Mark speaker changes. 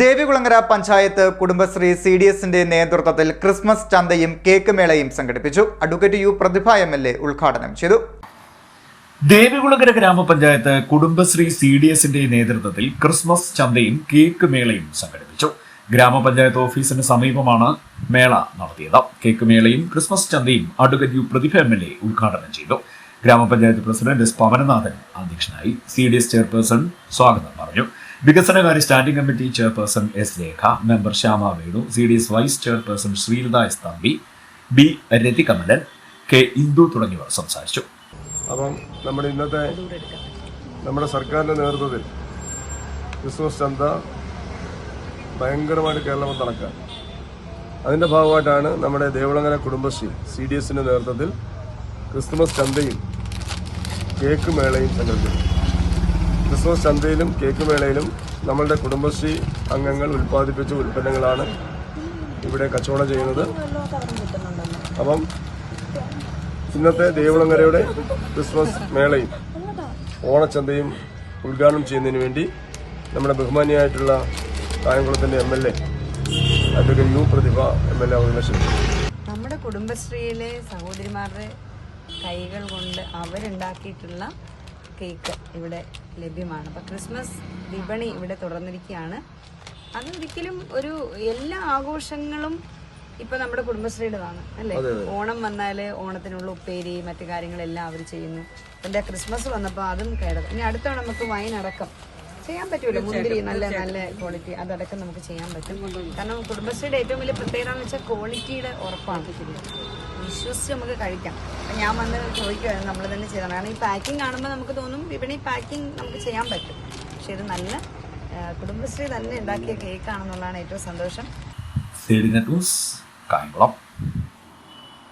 Speaker 1: Devikulangara panchayat Kudumbashree C D എസിന്റെ നേതൃത്വത്തിൽ Christmas ചന്തയും കേക്ക് മേളയും സംഘടിപ്പിച്ചു. Advocate U Prathibha M L A ഉദ്ഘാടനം ചെയ്തു.
Speaker 2: ദേവികുളങ്ങര ഗ്രാമപഞ്ചായത്ത് കുടുംബശ്രീ സി ഡി എസിന്റെ നേതൃത്വത്തിൽ ക്രിസ്മസ് ചന്തയും കേക്ക് മേളയും സംഘടിപ്പിച്ചു. ഗ്രാമപഞ്ചായത്ത് ഓഫീസിന് സമീപമാണ് മേള നടത്തിയത്. കേക്ക് മേളയും Christmas ചന്തയും advocate U Prathibha M L A ഉദ്ഘാടനം ചെയ്തു. ഗ്രാമപഞ്ചായത്ത് പ്രസിഡന്റ് എസ് പവനനാഥൻ അധ്യക്ഷനായി സി ഡി എസ് ചെയർപേഴ്സൺ സ്വാഗതം പറഞ്ഞു. വികസനകാര്യ standing committee chairperson S Rekha member Shyama Venu C D S vice chairperson Sreelatha S Thampi B Rathikamalan K Indu തുടങ്ങിയവർ സംസാരിച്ചു.
Speaker 3: അപ്പം നമ്മുടെ ഇന്നത്തെ നമ്മുടെ സർക്കാരിന്റെ നേതൃത്വത്തിൽ ക്രിസ്മസ് ചന്ത ഭയങ്കരമായിട്ട് കേരളം നടക്കുക. അതിന്റെ ഭാഗമായിട്ടാണ് നമ്മുടെ ദേവളങ്ങര കുടുംബശ്രീ സി ഡി എസിന്റെ നേതൃത്വത്തിൽ ക്രിസ്മസ് ചന്തയും കേക്ക് മേളയും സംഘടിപ്പിച്ചു ക്രിസ്മസ് ചന്തയിലും കേക്ക് മേളയിലും നമ്മളുടെ കുടുംബശ്രീ അംഗങ്ങൾ ഉൽപ്പാദിപ്പിച്ച ഉൽപ്പന്നങ്ങളാണ് ഇവിടെ കച്ചവടം ചെയ്യുന്നത്. അപ്പം ഇന്നത്തെ ദേവളങ്ങരയുടെ ക്രിസ്മസ് മേളയും ഓണച്ചന്തയും ഉദ്ഘാടനം ചെയ്യുന്നതിന് വേണ്ടി നമ്മുടെ ബഹുമാനിയായിട്ടുള്ള കായംകുളത്തിന്റെ M L A advocate U Prathibha M L A
Speaker 4: നമ്മുടെ കുടുംബശ്രീയിലെ സഹോദരിമാരുടെ കൈകൾ കൊണ്ട് അവരുണ്ടാക്കിയിട്ടുള്ള കേക്ക് ഇവിടെ ലഭ്യമാണ്. അപ്പം ക്രിസ്മസ് വിപണി ഇവിടെ തുറന്നിരിക്കുകയാണ് അതൊരിക്കലും ഒരു എല്ലാ ആഘോഷങ്ങളും ഇപ്പൊ നമ്മുടെ കുടുംബശ്രീയുടേതാണ് അല്ലേ? ഓണം വന്നാൽ ഓണത്തിനുള്ള ഉപ്പേരി മറ്റു കാര്യങ്ങളെല്ലാം അവർ ചെയ്യുന്നു. എന്റെ ക്രിസ്മസ് വന്നപ്പോൾ അതും കേടത്. ഇനി അടുത്ത നമുക്ക് വൈൻ അടക്കം ചെയ്യാൻ പറ്റൂല? മുന്തിരി നല്ല നല്ല ക്വാളിറ്റി അതടക്കം നമുക്ക് ചെയ്യാൻ പറ്റും. കാരണം കുടുംബശ്രീയുടെ ഏറ്റവും വലിയ പ്രത്യേകത എന്ന് വെച്ചാൽ ക്വാളിറ്റിയുടെ ഉറപ്പാണ്. വിശ്വസിച്ച് നമുക്ക് കഴിക്കാം. അപ്പം ഞാൻ വന്ന് ചോദിക്കുമായിരുന്നു നമ്മൾ തന്നെ ചെയ്യണം കാരണം ഈ പാക്കിംഗ് കാണുമ്പോൾ നമുക്ക് തോന്നും വിപണി പാക്കിംഗ് നമുക്ക് ചെയ്യാൻ പറ്റും. പക്ഷെ ഇത് നല്ല കുടുംബശ്രീ തന്നെ ഉണ്ടാക്കിയ കേക്കാണെന്നുള്ളതാണ് ഏറ്റവും സന്തോഷം.
Speaker 2: കായംകുളം.